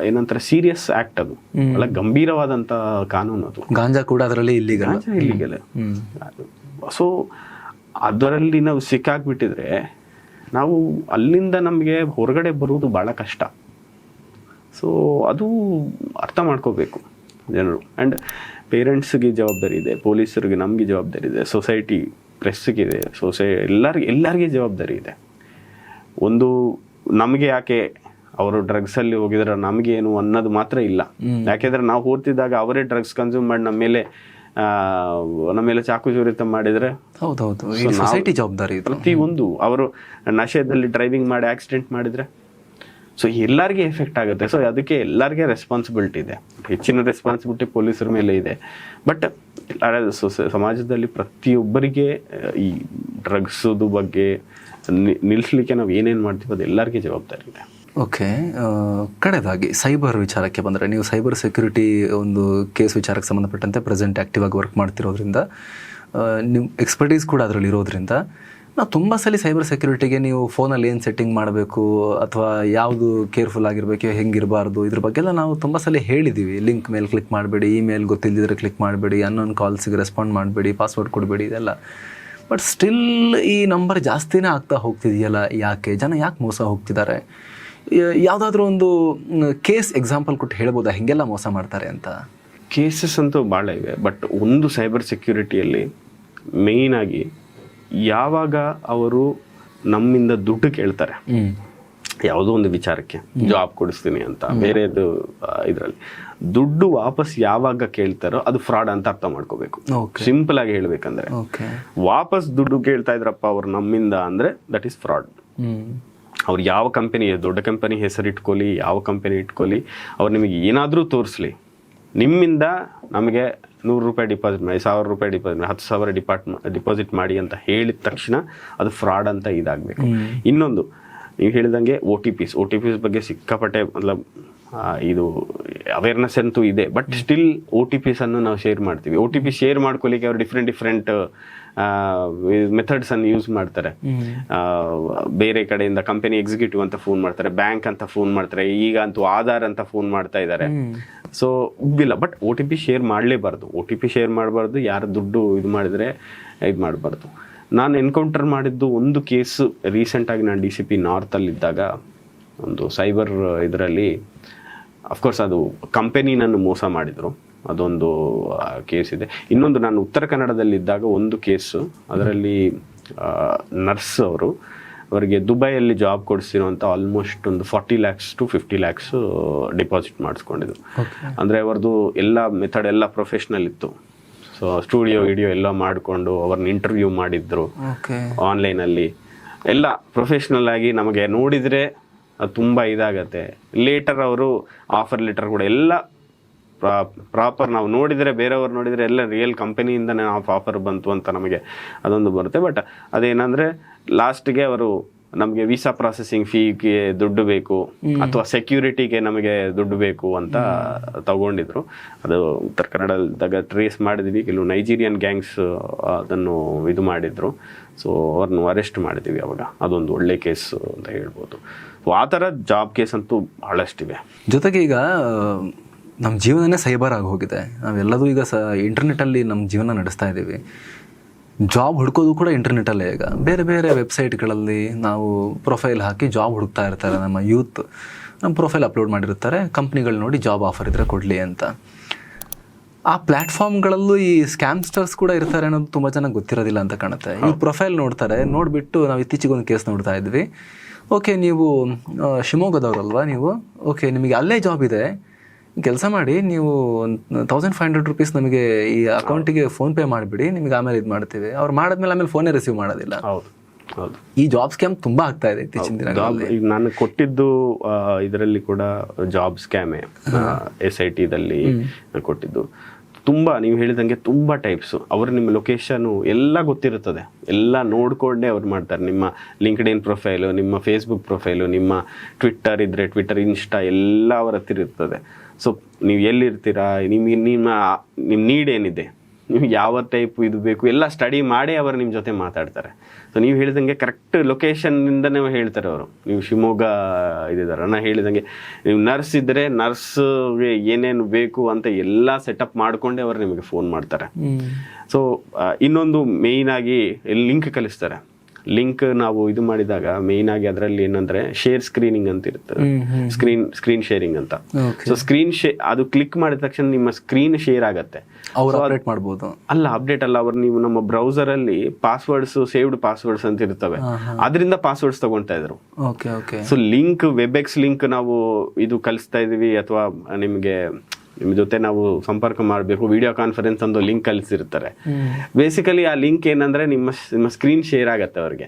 ಏನಂತಾರೆ ಸೀರಿಯಸ್ ಆಕ್ಟ್ ಅದು. ಬಹಳ ಗಂಭೀರವಾದಂತ ಕಾನೂನು ಅದು. ಗಾಂಜಾ ಕೂಡ ಅದರಲ್ಲಿ ಇಲ್ಲಿಗಲ್ಲ ಸೊ ಅದರಲ್ಲಿ ನಾವು ಸಿಕ್ಕಾಕ್ಬಿಟ್ಟಿದ್ರೆ ನಾವು ಅಲ್ಲಿಂದ ನಮಗೆ ಹೊರಗಡೆ ಬರುವುದು ಭಾಳ ಕಷ್ಟ. ಸೊ ಅದು ಅರ್ಥ ಮಾಡ್ಕೋಬೇಕು ಜನರು. ಆ್ಯಂಡ್ ಪೇರೆಂಟ್ಸ್ಗೆ ಜವಾಬ್ದಾರಿ ಇದೆ ಪೊಲೀಸರಿಗೆ ನಮಗೆ ಜವಾಬ್ದಾರಿ ಇದೆ ಸೊಸೈಟಿ ಪ್ರೆಸ್ಸಿಗಿದೆ ಸೊಸೈ ಎಲ್ಲರಿಗೆ ಎಲ್ಲರಿಗೆ ಜವಾಬ್ದಾರಿ ಇದೆ. ಒಂದು ನಮಗೆ ಯಾಕೆ ಅವರು ಡ್ರಗ್ಸಲ್ಲಿ ಹೋಗಿದ್ರೆ ನಮಗೇನು ಏನು ಅನ್ನೋದು ಮಾತ್ರ ಇಲ್ಲ. ಯಾಕೆಂದ್ರೆ ನಾವು ಓದ್ತಿದ್ದಾಗ ಅವರೇ ಡ್ರಗ್ಸ್ ಕನ್ಸ್ಯೂಮ್ ಮಾಡಿ ನಮ್ಮ ಮೇಲೆ ನಮ್ಮ ಮೇಲೆ ಚಾಕು ಚೂರಿತ ಮಾಡಿದ್ರೆ ಹೌದೌದು. ಜವಾಬ್ದಾರಿ ಪ್ರತಿಯೊಂದು ಪ್ರತಿ ಒಂದು ಅವರು ನಶೆದಲ್ಲಿ ಡ್ರೈವಿಂಗ್ ಮಾಡಿ ಆಕ್ಸಿಡೆಂಟ್ ಮಾಡಿದ್ರೆ ಸೊ ಎಲ್ಲರಿಗೆ ಎಫೆಕ್ಟ್ ಆಗುತ್ತೆ. ಸೊ ಅದಕ್ಕೆ ಎಲ್ಲರಿಗೆ ರೆಸ್ಪಾನ್ಸಿಬಿಲಿಟಿ ಇದೆ. ಹೆಚ್ಚಿನ ರೆಸ್ಪಾನ್ಸಿಬಿಲಿಟಿ ಪೊಲೀಸರ ಮೇಲೆ ಇದೆ. ಬಟ್ ಸಮಾಜದಲ್ಲಿ ಪ್ರತಿಯೊಬ್ಬರಿಗೆ ಈ ಡ್ರಗ್ಸದು ಬಗ್ಗೆ ನಿಲ್ಲಿಸ್ಲಿಕ್ಕೆ ನಾವು ಏನೇನು ಮಾಡ್ತೀವಿ ಅದು ಎಲ್ಲರಿಗೆ ಜವಾಬ್ದಾರಿ ಇದೆ. ಓಕೆ ಕಡೆದಾಗಿ ಸೈಬರ್ ವಿಚಾರಕ್ಕೆ ಬಂದರೆ ನೀವು ಸೈಬರ್ ಸೆಕ್ಯೂರಿಟಿ ಒಂದು ಕೇಸ್ ವಿಚಾರಕ್ಕೆ ಸಂಬಂಧಪಟ್ಟಂತೆ ಪ್ರೆಸೆಂಟ್ ಆ್ಯಕ್ಟಿವ್ ಆಗಿ ವರ್ಕ್ ಮಾಡ್ತಿರೋದ್ರಿಂದ ನಿಮ್ಮ ಎಕ್ಸ್ಪರ್ಟೀಸ್ ಕೂಡ ಅದರಲ್ಲಿ ಇರೋದ್ರಿಂದ ನಾವು ತುಂಬ ಸಲ ಸೈಬರ್ ಸೆಕ್ಯೂರಿಟಿಗೆ ನೀವು ಫೋನಲ್ಲಿ ಏನು ಸೆಟ್ಟಿಂಗ್ ಮಾಡಬೇಕು ಅಥವಾ ಯಾವುದು ಕೇರ್ಫುಲ್ ಆಗಿರಬೇಕು, ಹೆಂಗಿರಬಾರ್ದು, ಇದ್ರ ಬಗ್ಗೆ ಎಲ್ಲ ನಾವು ತುಂಬ ಸಲ ಹೇಳಿದ್ದೀವಿ ಲಿಂಕ್ ಮೇಲೆ ಕ್ಲಿಕ್ ಮಾಡಬೇಡಿ ಇಮೇಲ್ ಗೊತ್ತಿಲ್ಲದಿದ್ರೆ ಕ್ಲಿಕ್ ಮಾಡಬೇಡಿ ಅನ್ನೋನ್ ಕಾಲ್ಸಿಗೆ ರೆಸ್ಪಾಂಡ್ ಮಾಡಬೇಡಿ ಪಾಸ್ವರ್ಡ್ ಕೊಡಬೇಡಿ, ಇದೆಲ್ಲ. ಬಟ್ ಸ್ಟಿಲ್ ಈ ನಂಬರ್ ಜಾಸ್ತಿನೇ ಆಗ್ತಾ ಹೋಗ್ತಿದೆಯಲ್ಲ, ಯಾಕೆ? ಜನ ಯಾಕೆ ಮೋಸ ಹೋಗ್ತಿದ್ದಾರೆ? ಯಾವುದಾದ್ರೂ ಒಂದು ಕೇಸ್ ಎಕ್ಸಾಂಪಲ್ ಕೊಟ್ಟು ಹೇಳ್ಬೋದಾ? ಹೀಗೆಲ್ಲ ಮೋಸ ಮಾಡ್ತಾರೆ ಅಂತ? ಕೇಸಸ್ ಅಂತೂ ಭಾಳ ಇವೆ ಬಟ್ ಒಂದು ಸೈಬರ್ ಸೆಕ್ಯೂರಿಟಿಯಲ್ಲಿ ಮೇಯ್ನಾಗಿ ಯಾವಾಗ ಅವರು ನಮ್ಮಿಂದ ದುಡ್ಡು ಕೇಳ್ತಾರೆ? ಯಾವುದೋ ಒಂದು ವಿಚಾರಕ್ಕೆ ಜಾಬ್ ಕೊಡಿಸ್ತೀನಿ ಅಂತ ಬೇರೆದು ಇದರಲ್ಲಿ. ದುಡ್ಡು ವಾಪಸ್ ಯಾವಾಗ ಕೇಳ್ತಾರೋ ಅದು ಫ್ರಾಡ್ ಅಂತ ಅರ್ಥ ಮಾಡ್ಕೋಬೇಕು. ಸಿಂಪಲ್ ಆಗಿ ಹೇಳ್ಬೇಕಂದ್ರೆ ವಾಪಸ್ ದುಡ್ಡು ಕೇಳ್ತಾ ಇದ್ರಪ್ಪ ಅವ್ರು ನಮ್ಮಿಂದ ಅಂದ್ರೆ ದಟ್ ಈಸ್ ಫ್ರಾಡ್ ಅವ್ರು ಯಾವ ಕಂಪನಿ ದೊಡ್ಡ ಕಂಪನಿ ಹೆಸರು ಇಟ್ಕೊಳ್ಳಿ ಯಾವ ಕಂಪನಿ ಇಟ್ಕೊಳ್ಳಿ ಅವ್ರು ನಿಮಗೆ ಏನಾದರೂ ತೋರಿಸ್ಲಿ ನಿಮ್ಮಿಂದ ನಮಗೆ ನೂರು ರೂಪಾಯಿ ಡಿಪಾಸಿಟ್ ಮಾಡಿ ಸಾವಿರ ರೂಪಾಯಿ ಡಿಪಾಸಿಟ್ ಮಾಡಿ ಹತ್ತು ಸಾವಿರ ಡಿಪಾರ್ಟ್ ಡಿಪಾಸಿಟ್ ಮಾಡಿ ಅಂತ ಹೇಳಿದ ತಕ್ಷಣ ಅದು ಫ್ರಾಡ್ ಅಂತ ಇದಾಗಬೇಕು. ಇನ್ನೊಂದು ನೀವು ಹೇಳಿದಂಗೆ ಒ ಟಿ ಪಿಸ್ ಒ ಟಿ ಪಿಸ್ ಬಗ್ಗೆ ಸಿಕ್ಕಾಪಟ್ಟೆ ಮತ್ಲಬ್ ಇದು ಅವೇರ್ನೆಸ್ ಅಂತೂ ಇದೆ. But still O T Ps ಅನ್ನು ನಾವು ಶೇರ್ ಮಾಡ್ತೀವಿ. ಒ ಟಿ ಪಿ ಶೇರ್ ಮಾಡ್ಕೊಳ್ಳಿಕ್ಕೆ ಅವ್ರು ಡಿಫ್ರೆಂಟ್ ಡಿಫ್ರೆಂಟ್ ಮೆಥಡ್ಸ್ ಅನ್ನು ಯೂಸ್ ಮಾಡ್ತಾರೆ. ಬೇರೆ ಕಡೆಯಿಂದ ಕಂಪನಿ ಎಕ್ಸಿಕ್ಯೂಟಿವ್ ಅಂತ ಫೋನ್ ಮಾಡ್ತಾರೆ ಬ್ಯಾಂಕ್ ಅಂತ ಫೋನ್ ಮಾಡ್ತಾರೆ ಈಗ ಅಂತೂ ಆಧಾರ್ ಅಂತ ಫೋನ್ ಮಾಡ್ತಾ ಇದ್ದಾರೆ. ಸೊ ಇಲ್ಲ. But O T P share ಮಾಡಲೇಬಾರ್ದು. O T P share ಮಾಡಬಾರ್ದು. ಯಾರು ದುಡ್ಡು ಇದು ಮಾಡಿದ್ರೆ ಇದು ಮಾಡಬಾರ್ದು. ನಾನು ಎನ್ಕೌಂಟರ್ ಮಾಡಿದ್ದು ಒಂದು ಕೇಸ್ ರೀಸೆಂಟಾಗಿ ನಾನು ಡಿ ಸಿ ಪಿ ನಾರ್ತಲ್ಲಿದ್ದಾಗ ಒಂದು ಸೈಬರ್ ಇದರಲ್ಲಿ ಅಫ್ಕೋರ್ಸ್ ಅದು ಕಂಪೆನಿ ನಾನು ಮೋಸ ಮಾಡಿದರು. ಅದೊಂದು ಕೇಸ್ ಇದೆ. ಇನ್ನೊಂದು ನಾನು ಉತ್ತರ ಕನ್ನಡದಲ್ಲಿದ್ದಾಗ ಒಂದು ಕೇಸು ಅದರಲ್ಲಿ ನರ್ಸ್ ಅವರು ಅವರಿಗೆ ದುಬೈಯಲ್ಲಿ ಜಾಬ್ ಕೊಡಿಸಿರುವಂಥ ಆಲ್ಮೋಸ್ಟ್ ಒಂದು forty lakhs to fifty lakhs deposit ಮಾಡಿಸ್ಕೊಂಡಿದ್ರು. ಅಂದರೆ ಅವ್ರದ್ದು ಎಲ್ಲ ಮೆಥಡ್ ಎಲ್ಲ ಪ್ರೊಫೆಷ್ನಲ್ ಇತ್ತು. ಸೊ ಸ್ಟುಡಿಯೋ ವಿಡಿಯೋ ಎಲ್ಲ ಮಾಡಿಕೊಂಡು ಅವ್ರನ್ನ ಇಂಟರ್ವ್ಯೂ ಮಾಡಿದ್ರು. ಆನ್ಲೈನಲ್ಲಿ ಎಲ್ಲ ಪ್ರೊಫೆಷ್ನಲ್ ಆಗಿ ನಮಗೆ ನೋಡಿದರೆ ಅದು ತುಂಬ ಇದಾಗತ್ತೆ. ಲೇಟರ್ ಅವರು ಆಫರ್ ಲೆಟರ್ ಕೂಡ ಎಲ್ಲ ಪ್ರಾಪರ್ ನಾವು ನೋಡಿದರೆ ಬೇರೆಯವ್ರು ನೋಡಿದರೆ ಎಲ್ಲ ರಿಯಲ್ ಕಂಪನಿಯಿಂದನೇ ಆಫರ್ ಬಂತು ಅಂತ ನಮಗೆ ಅದೊಂದು ಬರುತ್ತೆ. ಬಟ್ ಅದೇನಂದರೆ ಲಾಸ್ಟ್ಗೆ ಅವರು ನಮಗೆ ವೀಸಾ ಪ್ರಾಸೆಸಿಂಗ್ ಫೀಗೆ ದುಡ್ಡು ಬೇಕು ಅಥವಾ ಸೆಕ್ಯೂರಿಟಿಗೆ ನಮಗೆ ದುಡ್ಡು ಬೇಕು ಅಂತ ತಗೊಂಡಿದ್ರು. ಅದು ಉತ್ತರ ಕನ್ನಡದಾಗ ಟ್ರೇಸ್ ಮಾಡಿದ್ವಿ. ಕೆಲವು ನೈಜೀರಿಯನ್ ಗ್ಯಾಂಗ್ಸ್ ಅದನ್ನು ಇದು ಮಾಡಿದ್ರು. ಸೊ ಅವ್ರನ್ನು ಅರೆಸ್ಟ್ ಮಾಡಿದ್ವಿ ಅವಾಗ. ಅದೊಂದು ಒಳ್ಳೆ ಕೇಸ್ ಅಂತ ಹೇಳ್ಬೋದು. ಆ ಥರ ಜಾಬ್ ಕೇಸ್ ಅಂತೂ ಬಹಳಷ್ಟಿವೆ. ಜೊತೆಗೆ ಈಗ ನಮ್ಮ ಜೀವನನೇ ಸೈಬರ್ ಆಗಿ ಹೋಗಿದೆ. ನಾವೆಲ್ಲದೂ ಈಗ ಸ ಇಂಟರ್ನೆಟಲ್ಲಿ ನಮ್ಮ ಜೀವನ ನಡೆಸ್ತಾ ಇದ್ದೀವಿ. ಜಾಬ್ ಹುಡ್ಕೋದು ಕೂಡ ಇಂಟರ್ನೆಟಲ್ಲೇ ಈಗ. ಬೇರೆ ಬೇರೆ ವೆಬ್ಸೈಟ್ಗಳಲ್ಲಿ ನಾವು ಪ್ರೊಫೈಲ್ ಹಾಕಿ ಜಾಬ್ ಹುಡುಕ್ತಾ ಇರ್ತಾರೆ ನಮ್ಮ ಯೂತ್ ನಮ್ಮ ಪ್ರೊಫೈಲ್ ಅಪ್ಲೋಡ್ ಮಾಡಿರ್ತಾರೆ. ಕಂಪ್ನಿಗಳು ನೋಡಿ ಜಾಬ್ ಆಫರ್ ಇದ್ರೆ ಕೊಡಲಿ ಅಂತ. ಆ ಪ್ಲ್ಯಾಟ್ಫಾರ್ಮ್ಗಳಲ್ಲೂ ಈ ಸ್ಕ್ಯಾಮ್ಸ್ಟರ್ಸ್ ಕೂಡ ಇರ್ತಾರೆ ಅನ್ನೋದು ತುಂಬ ಜನ ಗೊತ್ತಿರೋದಿಲ್ಲ ಅಂತ ಕಾಣುತ್ತೆ. ಈ ಪ್ರೊಫೈಲ್ ನೋಡ್ತಾರೆ. ನೋಡಿಬಿಟ್ಟು ನಾವು ಇತ್ತೀಚೆಗೆ ಒಂದು ಕೇಸ್ ನೋಡ್ತಾ ಇದ್ವಿ. ಓಕೆ ನೀವು ಶಿವಮೊಗ್ಗದವ್ರಲ್ವಾ ನೀವು? ಓಕೆ ನಿಮಗೆ ಅಲ್ಲೇ ಜಾಬ್ ಇದೆ. ಕೆಲಸ ಮಾಡಿ ನೀವು ತೌಸಂಡ್ ಫೈವ್ ಹಂಡ್ರೆಡ್ ರುಪೀಸ್ ನಮಗೆ ಈ ಅಕೌಂಟಿಗೆ ಫೋನ್ಪೇ ಮಾಡಿಬಿಡಿ ನಿಮಗೆ ಆಮೇಲೆ ಇದು ಮಾಡ್ತೀವಿ. ಅವ್ರು ಮಾಡಿದ್ಮೇಲೆ ಆಮೇಲೆ ಫೋನೇ ರಿಸೀವ್ ಮಾಡೋದಿಲ್ಲ. ಈ ಜಾಬ್ ಸ್ಕ್ಯಾಮ್ ತುಂಬ ಆಗ್ತಾ ಇದೆ ಇತ್ತೀಚಿನ ದಿನಗಳಲ್ಲಿ. ಈಗ ನಾನು ಕೊಟ್ಟಿದ್ದು ಇದರಲ್ಲಿ ಕೂಡ ಜಾಬ್ ಸ್ಕ್ಯಾಮೇ ಎಸ್ ಐ ಟಿದಲ್ಲಿ ಕೊಟ್ಟಿದ್ದು. ತುಂಬ, ನೀವು ಹೇಳಿದಂಗೆ ತುಂಬ ಟೈಪ್ಸು ಅವರು ನಿಮ್ಮ ಲೊಕೇಶನು ಎಲ್ಲ ಗೊತ್ತಿರುತ್ತದೆ. ಎಲ್ಲ ನೋಡಿಕೊಂಡೇ ಅವ್ರು ಮಾಡ್ತಾರೆ. ನಿಮ್ಮ ಲಿಂಕ್ಡ್ ಇನ್ ಪ್ರೊಫೈಲು ನಿಮ್ಮ ಫೇಸ್ಬುಕ್ ಪ್ರೊಫೈಲು ನಿಮ್ಮ ಟ್ವಿಟ್ಟರ್ ಇದ್ದರೆ ಟ್ವಿಟ್ಟರ್ ಇನ್ಸ್ಟಾ ಎಲ್ಲ ಅವರ ಹತ್ತಿರ ಇರ್ತದೆ. ಸೊ ನೀವು ಎಲ್ಲಿರ್ತೀರಾ? ನಿಮಗೆ ನಿಮ್ಮ ನಿಮ್ಮ ನೀಡ್ ಏನಿದೆ? ನಿಮ್ಗೆ ಯಾವ ಟೈಪ್ ಇದು ಬೇಕು? ಎಲ್ಲ ಸ್ಟಡಿ ಮಾಡಿ ಅವರು ನಿಮ್ಮ ಜೊತೆ ಮಾತಾಡ್ತಾರೆ. ಸೊ ನೀವು ಹೇಳಿದಂಗೆ ಕರೆಕ್ಟ್ ಲೊಕೇಶನ್ನಿಂದನೇ ಹೇಳ್ತಾರೆ ಅವರು. ನೀವು ಶಿವಮೊಗ್ಗ ಇದ್ದಾರೆ ನಾನು ಹೇಳಿದಂಗೆ ನೀವು ನರ್ಸ್ ಇದ್ರೆ ನರ್ಸ್ಗೆ ಏನೇನು ಬೇಕು ಅಂತ ಎಲ್ಲ ಸೆಟಪ್ ಮಾಡ್ಕೊಂಡೆ ಅವರು ನಿಮಗೆ ಫೋನ್ ಮಾಡ್ತಾರೆ. ಸೊ ಇನ್ನೊಂದು ಮೇಯ್ನ್ ಆಗಿ ಲಿಂಕ್ ಕಲಿಸ್ತಾರೆ ಲಿಂಕ್ ನಾವು ಇದು ಮಾಡಿದಾಗ ಮೇನ್ ಆಗಿ ಅದರಲ್ಲಿ ಏನಂದ್ರೆ ಶೇರ್ ಸ್ಕ್ರೀನಿಂಗ್ ಅಂತ ಇರುತ್ತೆ ಸ್ಕ್ರೀನ್ ಸ್ಕ್ರೀನ್ ಶೇರಿಂಗ್ ಅಂತ. ಸೊ ಸ್ಕ್ರೀನ್ ಶೇ ಅದು ಕ್ಲಿಕ್ ಮಾಡಿದ ತಕ್ಷಣ ನಿಮ್ಮ ಸ್ಕ್ರೀನ್ ಶೇರ್ ಆಗುತ್ತೆ. ಅವ್ರು ಅಪ್ಡೇಟ್ ಮಾಡ್ಬೋದು. ಅಲ್ಲ ಅಪ್ಡೇಟ್ ಅಲ್ಲ ಅವ್ರು ನೀವು ನಮ್ಮ ಬ್ರೌಸರ್ ಅಲ್ಲಿ ಪಾಸ್ವರ್ಡ್ಸ್ ಸೇವ್ಡ್ ಪಾಸ್ವರ್ಡ್ಸ್ ಅಂತ ಇರ್ತವೆ. ಅದರಿಂದ ಪಾಸ್ವರ್ಡ್ಸ್ ತಗೊಂತಾ ಇದ್ರು. Okay okay so link Webex link ನಾವು ಇದು ಕಲಿಸ್ತಾ ಇದೀವಿ ಅಥವಾ ನಿಮಗೆ ನಿಮ್ಮ ಜೊತೆ ನಾವು ಸಂಪರ್ಕ ಮಾಡಬೇಕು. ವಿಡಿಯೋ ಕಾನ್ಫರೆನ್ಸ್ ಒಂದು ಲಿಂಕ್ ಕಲಿಸಿರ್ತಾರೆ ಬೇಸಿಕಲಿ ಆ ಲಿಂಕ್ ಏನಂದ್ರೆ ನಿಮ್ಮ ನಿಮ್ಮ ಸ್ಕ್ರೀನ್ ಶೇರ್ ಆಗತ್ತೆ ಅವ್ರಿಗೆ.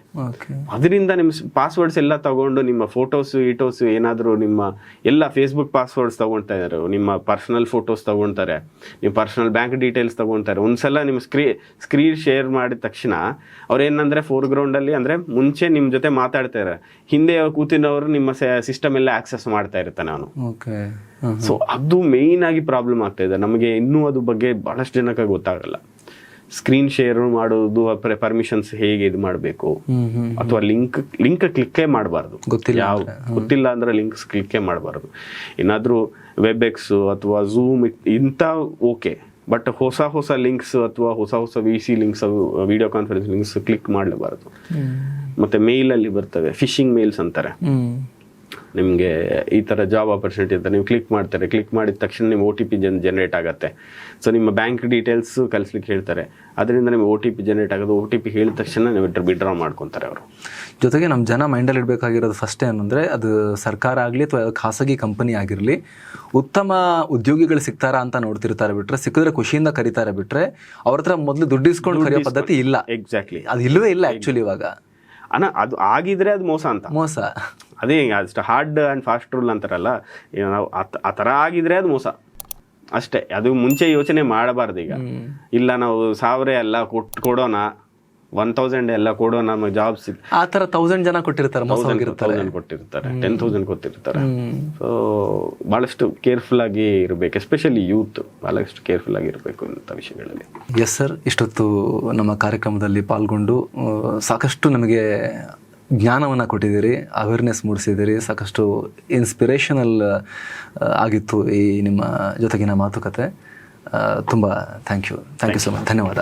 ಅದರಿಂದ ನಿಮ್ಮ ಪಾಸ್ವರ್ಡ್ಸ್ ಎಲ್ಲ ತಗೊಂಡು ನಿಮ್ಮ ಫೋಟೋಸ್ ಈಟೋಸ್ ಏನಾದರೂ ನಿಮ್ಮ ಎಲ್ಲ ಫೇಸ್ಬುಕ್ ಪಾಸ್ವರ್ಡ್ಸ್ ತಗೊಳ್ತಾ ಇದ್ದಾರೆ ನಿಮ್ಮ ಪರ್ಸನಲ್ ಫೋಟೋಸ್ ತಗೊಳ್ತಾರೆ. ನಿಮ್ಮ ಪರ್ಸನಲ್ ಬ್ಯಾಂಕ್ ಡೀಟೇಲ್ಸ್ ತಗೊಳ್ತಾರೆ. ಒಂದ್ಸಲ ನಿಮ್ಮ ಸ್ಕ್ರೀ ಸ್ಕ್ರೀನ್ ಶೇರ್ ಮಾಡಿದ ತಕ್ಷಣ ಅವ್ರು ಏನಂದ್ರೆ ಫೋರ್ಗ್ರೌಂಡಲ್ಲಿ ಅಂದರೆ ಮುಂಚೆ ನಿಮ್ಮ ಜೊತೆ ಮಾತಾಡ್ತಾರೆ ಹಿಂದೆ ಕೂತಿನವರು ನಿಮ್ಮ ಸಿಸ್ಟಮ್ ಎಲ್ಲ ಆಕ್ಸೆಸ್ ಮಾಡ್ತಾ ಇರ್ತಾನೆ ಅವನು ಸೊ ಅದು ಮೇಯ್ನ್ ಆಗಿ ಪ್ರಾಬ್ಲಮ್ ಆಗ್ತಾ ಇದೆ. ನಮಗೆ ಇನ್ನೂ ಅದ್ರ ಬಗ್ಗೆ ಬಹಳಷ್ಟು ಜನಕ್ಕೆ ಗೊತ್ತಾಗಲ್ಲ. ಸ್ಕ್ರೀನ್ ಶೇರ್ ಮಾಡೋದು ಪರ್ಮಿಷನ್ಸ್ ಹೇಗೆ ಇದು ಮಾಡಬೇಕು? ಅಥವಾ ಲಿಂಕ್ ಲಿಂಕ್ ಕ್ಲಿಕ್ಕೇ ಮಾಡಬಾರ್ದು. ಗೊತ್ತಿಲ್ಲ ಯಾವ ಗೊತ್ತಿಲ್ಲ ಅಂದ್ರೆ ಲಿಂಕ್ಸ್ ಕ್ಲಿಕ್ಕೇ ಮಾಡಬಾರ್ದು. ಏನಾದರೂ ವೆಬ್ ಎಕ್ಸ್ ಅಥವಾ ಝೂಮ್ ಇಂಥ ಓಕೆ ಬಟ್ ಹೊಸ ಹೊಸ ಲಿಂಕ್ಸ್ ಅಥವಾ ಹೊಸ ಹೊಸ V C links video conference links click ಮಾಡಲೇಬಾರ್ದು. ಮತ್ತೆ ಮೇಲಲ್ಲಿ ಬರ್ತವೆ. ಫಿಶಿಂಗ್ ಮೇಲ್ಸ್ ಅಂತಾರೆ. ನಿಮಗೆ ಈ ಥರ ಜಾಬ್ ಆಪರ್ಚುನಿಟಿ ಅಂತ ನೀವು ಕ್ಲಿಕ್ ಮಾಡ್ತಾರೆ. ಕ್ಲಿಕ್ ಮಾಡಿದ ತಕ್ಷಣ ನಿಮ್ಮ ಒ ಟಿ ಪಿ ಜನ್ ಜನರೇಟ್ ಆಗುತ್ತೆ. ಸೊ ನಿಮ್ಮ ಬ್ಯಾಂಕ್ ಡೀಟೇಲ್ಸು ಕಲಿಸ್ಲಿಕ್ಕೆ ಹೇಳ್ತಾರೆ. ಅದರಿಂದ ನಿಮಗೆ ಒ ಟಿ ಪಿ ಜನರೇಟ್ ಆಗೋದು. ಒ ಟಿ ಪಿ ಹೇಳಿದ ತಕ್ಷಣ ನೀವು ವಿಡ್ರಾ ಮಾಡ್ಕೊತಾರೆ ಅವರು. ಜೊತೆಗೆ ನಮ್ಮ ಜನ ಮೈಂಡಲ್ಲಿ ಇಡಬೇಕಾಗಿರೋದು ಫಸ್ಟ್ ಏನಂದರೆ ಅದು ಸರ್ಕಾರ ಆಗಲಿ ಅಥವಾ ಖಾಸಗಿ ಕಂಪನಿ ಆಗಿರಲಿ ಉತ್ತಮ ಉದ್ಯೋಗಿಗಳು ಸಿಗ್ತಾರಾ ಅಂತ ನೋಡ್ತಿರ್ತಾರೆ ಬಿಟ್ರೆ ಸಿಕ್ಕಿದ್ರೆ ಖುಷಿಯಿಂದ ಕರೀತಾರೆ ಬಿಟ್ರೆ ಅವ್ರ ಹತ್ರ ಮೊದಲು ದುಡ್ಡು ಇಸ್ಕೊಂಡು ಕರೆಯೋ ಪದ್ಧತಿ ಇಲ್ಲ. ಎಕ್ಸಾಕ್ಟ್ಲಿ ಅದು ಇಲ್ಲವೇ ಇಲ್ಲ ಆ್ಯಕ್ಚುಲಿ ಇವಾಗ. ಅಣ್ಣ ಅದು ಆಗಿದ್ರೆ ಅದು ಮೋಸ ಅಂತ. ಮೋಸ. ಅದೇ ಅಷ್ಟು ಹಾರ್ಡ್ ಆ್ಯಂಡ್ ಫಾಸ್ಟ್ ರೂಲ್ ಅಂತಾರಲ್ಲ ನಾವು ಆ ಥರ ಆಗಿದ್ರೆ ಅದು ಮೋಸ. ಅಷ್ಟೇ ಅದು ಮುಂಚೆ ಯೋಚನೆ ಮಾಡಬಾರ್ದು ಈಗ. ಇಲ್ಲ ನಾವು ಸಾವಿರ ಎಲ್ಲ ಕೊಟ್ಟು ಕೊಡೋಣ ಒನ್ ತೌಸಂಡ್ ಎಲ್ಲ ಕೊಡೋ ನಮ್ಮ ಜಾಬ್ ಸಿಕ್ ಆ ಥರ ತೌಸಂಡ್ ಜನ ಕೊಟ್ಟಿರ್ತಾರೆ ತೌಸಂಡ್ ಕೊಟ್ಟಿರ್ತಾರೆ ಟೆನ್ ತೌಸಂಡ್ ಕೊಟ್ಟಿರ್ತಾರೆ. ಸೊ ಭಾಳಷ್ಟು ಕೇರ್ಫುಲ್ ಆಗಿ ಇರಬೇಕು ಎಸ್ಪೆಷಲಿ ಯೂತ್ ಭಾಳಷ್ಟು ಕೇರ್ಫುಲ್ ಆಗಿ ಇರಬೇಕು ಅಂತ ವಿಷಯಗಳಲ್ಲಿ. ಎಸ್ ಸರ್ ಇಷ್ಟೊತ್ತು ನಮ್ಮ ಕಾರ್ಯಕ್ರಮದಲ್ಲಿ ಪಾಲ್ಗೊಂಡು ಸಾಕಷ್ಟು ನಮಗೆ ಜ್ಞಾನವನ್ನು ಕೊಟ್ಟಿದ್ದೀರಿ ಅವೇರ್ನೆಸ್ ಮೂಡಿಸಿದ್ದೀರಿ, ಸಾಕಷ್ಟು ಇನ್ಸ್ಪಿರೇಷನಲ್ ಆಗಿತ್ತು ಈ ನಿಮ್ಮ ಜೊತೆಗಿನ ಮಾತುಕತೆ. ತುಂಬ thank you thank you so much ಧನ್ಯವಾದ.